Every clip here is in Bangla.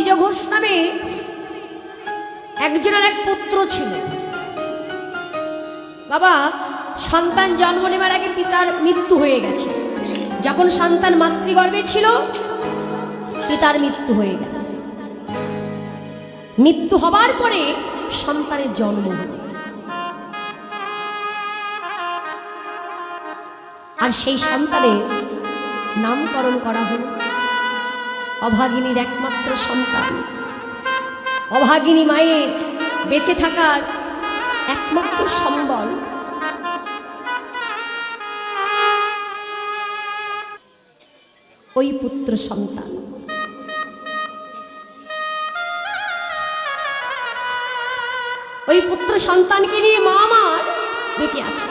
দ্বিজ ঘোষ নামে একজনের এক পুত্র ছিল। বাবা, সন্তান জন্ম নেবার আগে পিতার মৃত্যু হয়ে গেছে। যখন সন্তান মাতৃগর্ভে ছিল, পিতার মৃত্যু হয়ে গেল। মৃত্যু হবার পরে সন্তানের জন্ম আর সেই সন্তানের নামকরণ করা হলো। অভাগিনীর একমাত্র সন্তান। অভাগিনী মায়ের বেঁচে থাকার একমাত্র সম্বল। ওই পুত্র সন্তান। ওই পুত্র সন্তানকে নিয়ে মা আমার বেঁচে আছে।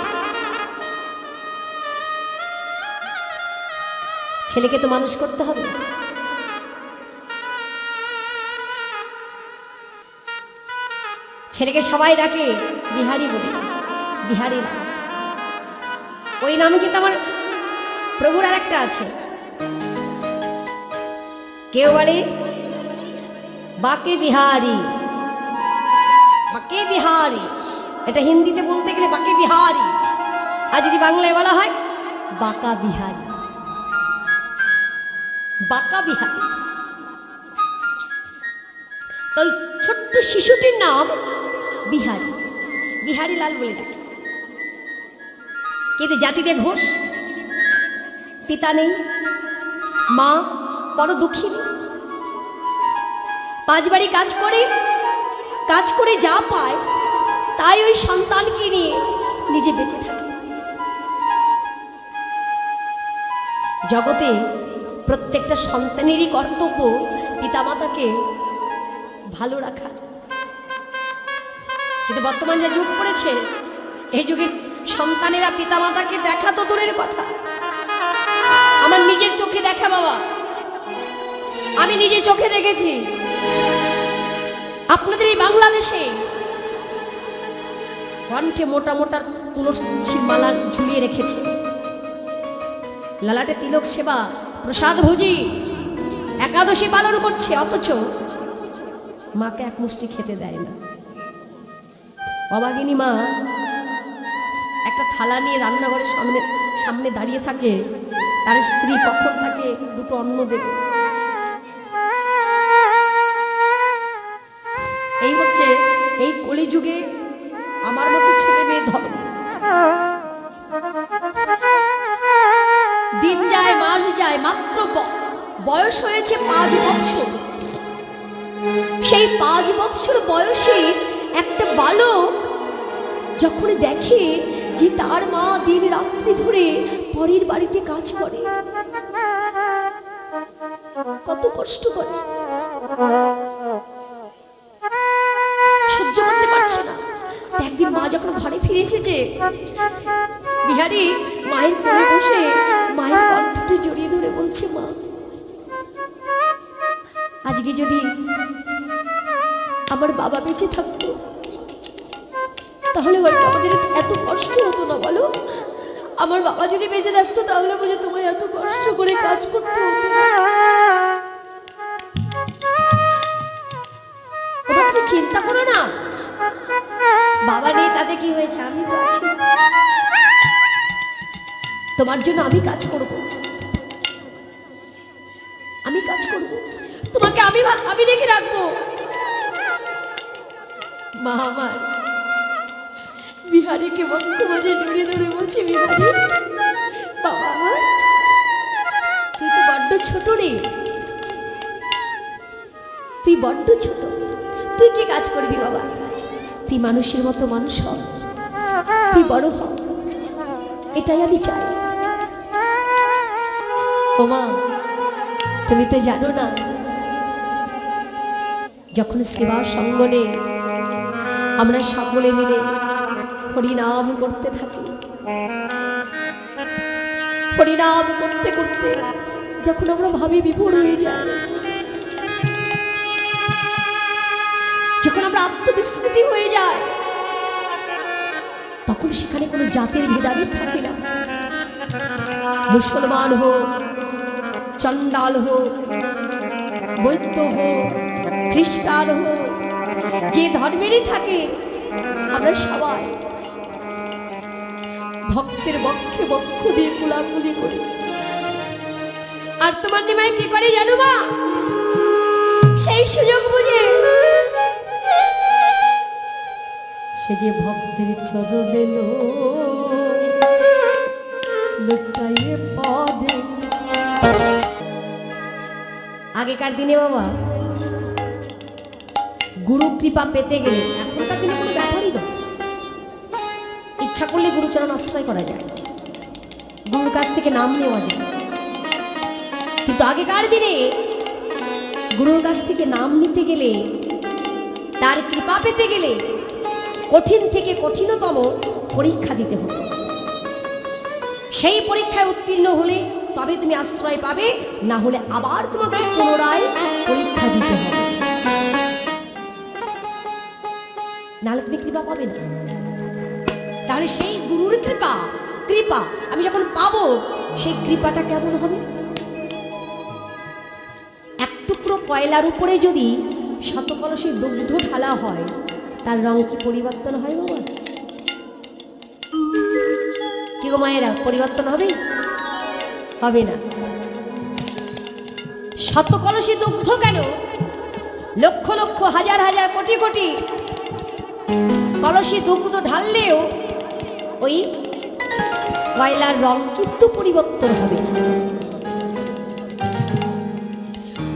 ছেলেকে তো মানুষ করতে হবে। ছেলেকে সবাই ডাকে, বিহারি বলে, বিহারি ওই নাম কিন্তু আমার প্রভুর আর একটা আছে। কেউ বলে, বাকে বিহারি বাকে বিহারি। এটা হিন্দিতে বলতে গেলে বাকে বিহারি। আর যদি বাংলায় বলা হয়, বাঁকা বিহারি। বাঁকা বিহারি। তো ছোট্ট শিশুটির নাম বিহারি। বিহারি লাল বলে ডাকে। কিন্তু জাতিতে ঘোষ? পিতা নেই, মা বড় দুঃখিনী। পাঁচ বাড়ি কাজ করে কাজ করে যা পায়, তাই ওই সন্তানকে নিয়ে নিজে বেঁচে থাকে। জগতে প্রত্যেকটা সন্তানেরই কর্তব্য পিতামাতাকে ভালো রাখা কিন্তু বর্তমান যে যুগ পড়েছে, এই যুগের সন্তানেরা পিতামাতাকে দেখা তো দূরের কথা। আমার নিজের চোখে দেখা বাবা। আমি নিজে চোখে দেখেছি। আপনাদের এই বাংলাদেশে কণ্ঠে মোটা মোটা তুলসীর মালা ঝুলিয়ে রেখেছে। লালাটে তিলক সেবা, প্রসাদ ভোজি, একাদশী পালন করছে, অথচ মাকে এক মুষ্টি খেতে দেয় না। অবাগিনী মা, একটা থালা নিয়ে রান্নাঘরের সামনে সামনে দাঁড়িয়ে থাকে, তার স্ত্রী কখন তাকে দুটো অন্ন দেবে? এই হচ্ছে, এই কলিযুগে আমার মতো ছেলে মেয়ে ধর্ম। দিন যায়, মাস যায়, মাত্র বয়স হয়েছে পাঁচ বৎসর। সেই পাঁচ বৎসর বয়সে একটা বালক যখন দেখে যে তার মা দিন রাত্রি ধরে পরের বাড়িতে কাজ করে, কত কষ্ট করে। সহ্য করতে পারছে না। একদিন মা যখন ঘরে ফিরে এসেছে, বিহারি মায়ের কোলে বসে মায়ের কণ্ঠটি জড়িয়ে ধরে বলছে, মা, আজকে যদি আমার বাবা বেঁচে থাকতো তাহলে হয়তো আমাদের এত কষ্ট হতো না বলো? আমার বাবা যদি বেঁচে থাকতো, তাহলে বুঝে তোমায় এত কষ্ট করে কাজ করতে হতো। চিন্তা করো না। বাবা নেই, তাতে কি হয়েছে? আমি তো আছি। তোমার জন্য আমি কাজ করব। আমি কাজ করব। তোমাকে আমি আমি দেখে রাখব। মা আমার। বিহারিকে জড়িয়ে ধরে বলছি, বিহারি। বাবা আমার তুই তো বড্ড ছোট রে। তুই বড্ড ছোট। তুই কি কাজ করবি বাবা? তুই মানুষের মতো মানুষ হ। তুই বড় হ। এটাই আমি চাই। ওমা তুমি তো জানো না, যখন সেবার সঙ্গনে আমরা সকলে মিলে হরিনাম করতে থাকি। হরিনাম করতে করতে যখন আমরা ভাবি বিভোর হয়ে যাই, যখন আমরা আত্মবিস্মৃতি হয়ে যায় তখন সেখানে কোনো জাতের ভেদাভেদ থাকে না। মুসলমান হোক চন্ডাল হোক, বৈদ্য হোক, খ্রিস্টান হোক, যে ধর্মেরই থাকে, আমরা সবাই ভক্তের বক্ষে বক্ষ দিয়ে কুলাকুলি করি। আর তোমার নিমায় কি করে জানো মা? সেই সুযোগ বুঝে সে যে ভক্তের চরণে লো লুটাইয়ে পদে। আগেকার দিনে বাবা গুরু কৃপা পেতে গেলে ইচ্ছা করলে গুরুচরণ আশ্রয় করা যায়। গুরুর কাছ থেকে নাম নেওয়া যায়। কিন্তু আগেকার দিনে গুরুর কাছ থেকে নাম নিতে গেলে, তার কৃপা পেতে গেলে কঠিন থেকে কঠিনতম পরীক্ষা দিতে হতো সেই পরীক্ষায় উত্তীর্ণ হলে তবে তুমি আশ্রয় পাবে, না হলে আবার তোমাকে পুনরায় পরীক্ষা দিতে হবে। নাহলে তুমি কৃপা পাবে না। তাহলে সেই গুরুর কৃপা কৃপা আমি যখন পাবো, সেই কৃপাটা কেমন হবে? এক টুকরো কয়লার উপরে যদি শতকলসের দুগ্ধ ঢালা হয়, তার রং কি পরিবর্তন হয় বাবা? কি গো মায়েরা, পরিবর্তন হবে? হবে না। শত কলসি দুগ্ধ কেন? লক্ষ লক্ষ, হাজার হাজার, কোটি কোটি কলসি দুগ্ধ ঢাললেও ওই কয়লার রং কিন্তু পরিবর্তন হবে।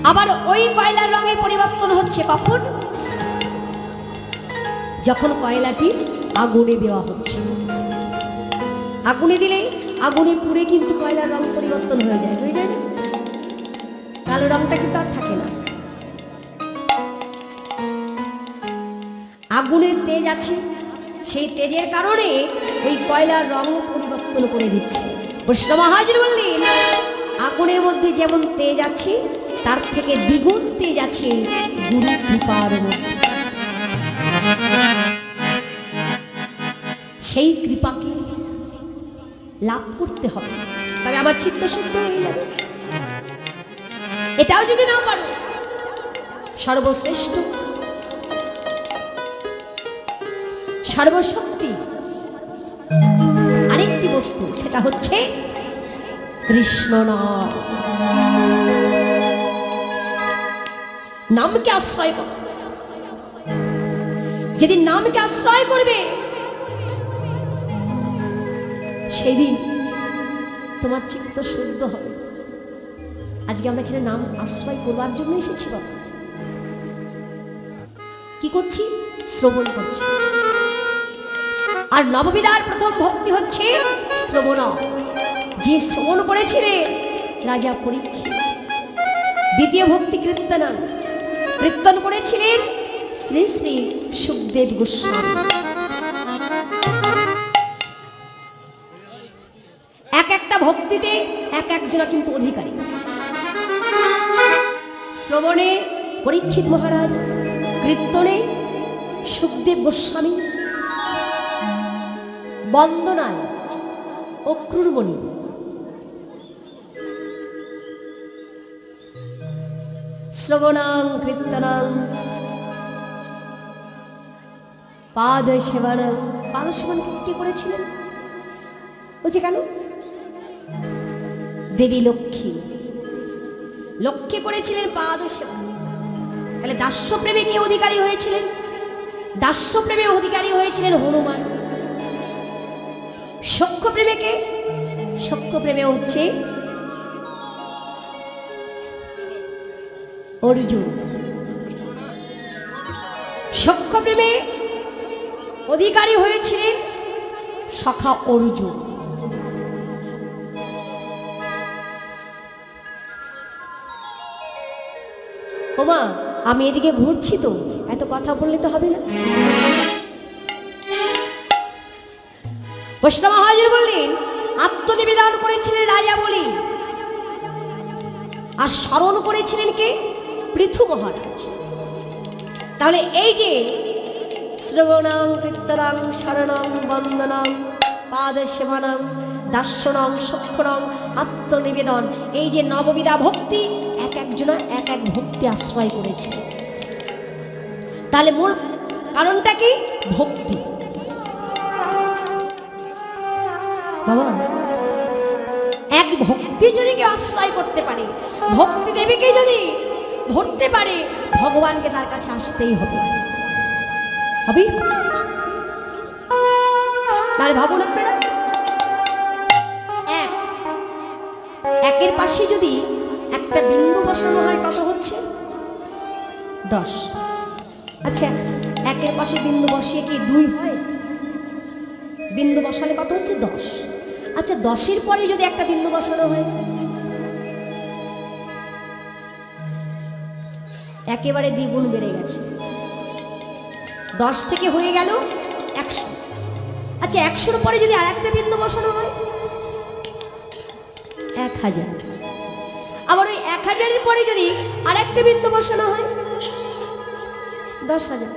আবার ওই কয়লার রঙে পরিবর্তন হচ্ছে কখন? যখন কয়লাটি আগুনে দেওয়া হচ্ছে। আগুনে দিলে আগুনে পুড়ে কিন্তু কয়লার রং পরিবর্তন হয়ে যায় হয়ে যায় কালো রংটা কিন্তু আর থাকে না। আগুনের তেজ আছে সেই তেজের কারণে ওই কয়লার রং পরিবর্তন করে দিচ্ছে। বৈষ্ণব মহাজন বললেন, আগুনের মধ্যে যেমন তেজ আছে, তার থেকে দ্বিগুণ তেজ আছে গুরু কৃপার মধ্যে। সেই কৃপাকে লাভ করতে হবে। তবে আমার চিত্ত শুদ্ধ হয়ে যাবে। এটাও যদি না পারো, সর্বশ্রেষ্ঠ সর্বশক্তি। আরেকটি বস্তু, সেটা হচ্ছে কৃষ্ণ নাম। নামকে আশ্রয় কর। যেদিন নামকে আশ্রয় করবে সেদিন তোমার চিত্ত শুদ্ধ হবে। আজকে আমরা এখানে নাম আশ্রয় করবার জন্য এসেছি কি করছি? শ্রবণ করছি। আর নববিদার প্রথম ভক্তি হচ্ছে শ্রবণ। যে শ্রবণ করেছিলেন রাজা পরীক্ষিত। দ্বিতীয় ভক্তি কীর্তনান কীর্তন করেছিলেন শ্রী শ্রী সুখদেব গোস্বামী। এক একটা ভক্তিতে এক একজনা কিন্তু অধিকারী। শ্রবণে পরীক্ষিত মহারাজ, কীর্তনে সুখদেব গোস্বামী বন্দনায় অক্রুরমণি শ্রবণাং, কীর্তনাং পাদ সেবানাং পাদ সেবান কি করেছিলেন? বলছে কেন? দেবী লক্ষ্মী। লক্ষ্মী করেছিলেন পাদ সেবা তাহলে দাস্যপ্রেমে কে অধিকারী হয়েছিলেন? দাস্যপ্রেমে অধিকারী হয়েছিলেন হনুমান। সখ্য প্রেমে কে সখ্য প্রেমে হচ্ছে অর্জুন। সখ্য প্রেমে অধিকারী হয়েছিলেন সখা অর্জুন। ওমা, আমি এদিকে ঘুরছি তো, এত কথা বললে তো হবে না। বৈষ্ণব মহাজন বললেন, আত্মনিবেদন করেছিলেন রাজা বলি। আর স্মরণ করেছিলেন কে? পৃথু মহারাজ। তাহলে এই যে শ্রবণাং, কীর্তনাং শরণাং বন্দনাং পাদ সেবানাং দার্শনং সক্ষণং আত্মনিবেদন, এই যে নববিধা ভক্তি, এক একজনা এক এক ভক্তি আশ্রয় করেছে। তাহলে মূল কারণটা কি? ভক্তি। বাবা, এক ভক্তি যদি কেউ আশ্রয় করতে পারে, ভক্তি দেবীকে যদি ধরতে পারে, ভগবানকে তার কাছে আসতেই হবে। হবে। তাহলে ভাবুন আপনারা, এক, একের পাশে যদি একটা বিন্দু বসানো হয়, কত হচ্ছে? দশ। আচ্ছা একের পাশে বিন্দু বসিয়ে কি দুই হয়? বিন্দু বসালে কত হচ্ছে? দশ। আচ্ছা দশের পরে যদি একটা বিন্দু বসানো হয়? একেবারে দ্বিগুণ বেড়ে গেছে। দশ থেকে হয়ে গেল একশো। আচ্ছা একশোর পরে যদি আর একটা বিন্দু বসানো হয়? এক হাজার। আবার ওই এক হাজারের পরে যদি আর একটা বিন্দু বসানো হয়? দশ হাজার।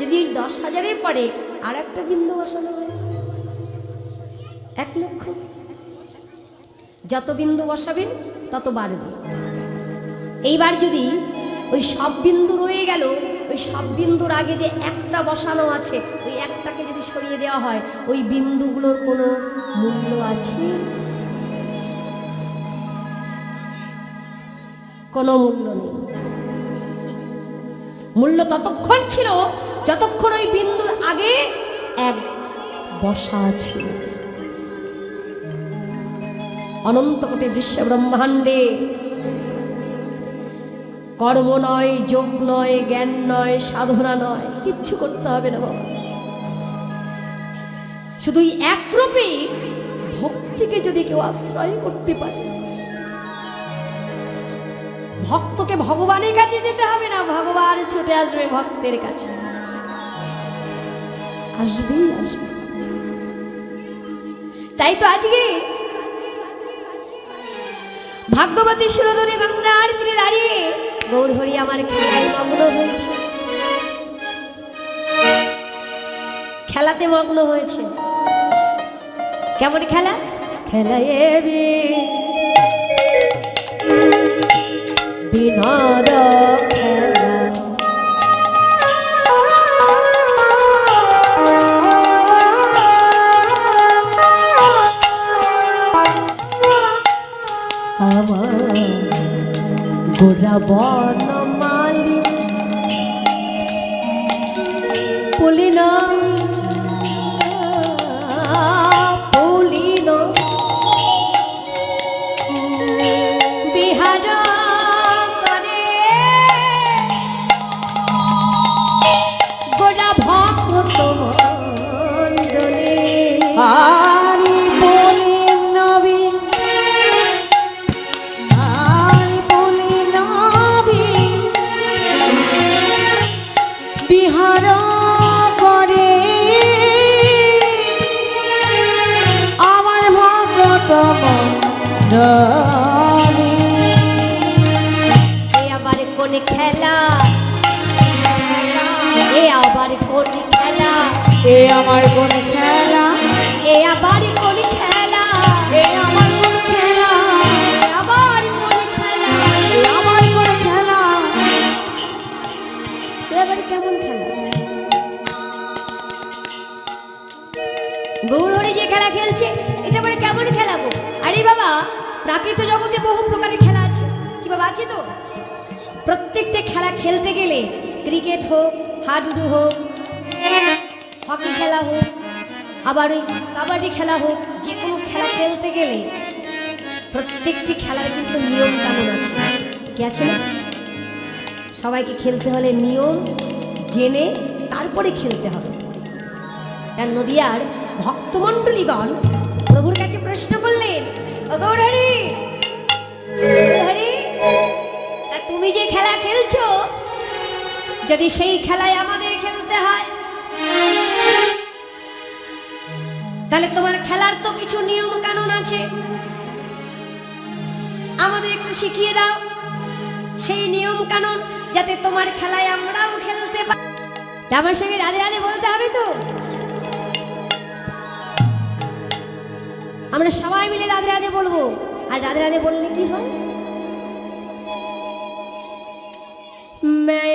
যদি এই দশ হাজারের পরে আর একটা বিন্দু বসানো হয়? এক লক্ষ যত বিন্দু বসাবেন, তত বাড়বে। এইবার যদি ওই সব বিন্দু রয়ে গেল, ওই সব বিন্দুর আগে যে একটা বসানো আছে, ওই একটাকে যদি সরিয়ে দেওয়া হয়, ওই বিন্দুগুলোর কোনো মূল্য আছে? কোনো মূল্য নেই। মূল্য ততক্ষণ ছিল, যতক্ষণ ওই বিন্দুর আগে এক বসা ছিল। অনন্ত কোটি বিশ্ব ব্রহ্মাণ্ডে কর্ম নয়, যোগ নয়, জ্ঞান নয়, সাধনা নয়, কিচ্ছু করতে হবে না বাবা। শুধু একরূপে ভক্তিকে যদি কেউ আশ্রয় করতে পারে, ভক্তকে ভগবানের কাছে যেতে হবে না, ভগবান ছুটে আসবে ভক্তের কাছে। আসবেই আসবে। তাই তো আজকে ভাগ্যবতী সুরধনী গঙ্গার তীরে দাঁড়িয়ে গৌরহরি আমার খেলায় মগ্ন হয়েছে। খেলাতে মগ্ন হয়েছে। কেমন খেলা? খেলা এবি খেলা গোরা বনমালী এ আবার কোন খেলা? এ আবার কোন খেলা? এ আমার কোন খেলা? এ আবার কোন খেলা? এ আমার কোন খেলা? আবার কোন খেলা? আমার কোন খেলা? কেমন খেলা? গৌরহরি যে খেলা খেলছে এটা আবার কেমন খেলাবো? আরে বাবা প্রাকৃত জগতে বহু প্রকারের খেলা আছে। কি বাবা, আছে তো? প্রত্যেকটা খেলা খেলতে গেলে ক্রিকেট হোক, হাডুডু হোক, হকি খেলা হোক আবার ওই কাবাডি খেলা হোক, যে কোনো খেলা খেলতে গেলে প্রত্যেকটি খেলার কিন্তু নিয়ম কানুন আছে। কি আছে না? সবাইকে খেলতে হলে নিয়ম, জেনে তারপরে খেলতে হবে। তার নদিয়ার ভক্তমণ্ডলীগণ প্রশ্ন করলেন। "ও গৌরহরি তুমি যে খেলা খেলছো, যদি সেই খেলায় আমাদের খেলতে হয়, তাহলে তোমার খেলার তো কিছু নিয়ম কানুন আছে। আমাদের একটু শিখিয়ে দাও। সেই নিয়ম কানুন যাতে তোমার খেলায় আমরাও খেলতে পারি আমার সঙ্গে রাধে রাধে বলতে হবে তো? আমরা সবাই মিলে রাধে রাধে বলব। আর রাধে রাধে বললে কি হয়? मैं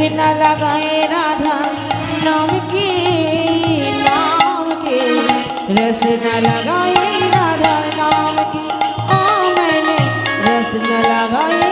मुझे लगाए राधा नाम के नाम के। रस न लगाए राधा नाम की। आ हाँ, मैंने रस न लगाए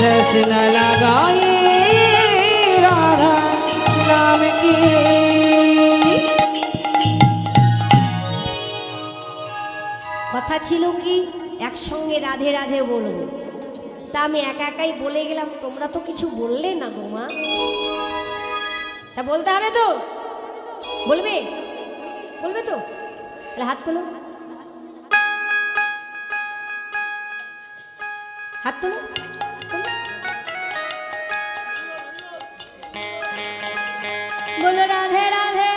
কথা ছিল কি? একসঙ্গে রাধে রাধে বলুন তা আমি একা একাই বলে গেলাম, তোমরা তো কিছু বললে না বৌমা তা বলতে হবে তো? বলবে? বলবে তো? তাহলে হাত তোলো। হাত তোলো। বলো রাধে রাধে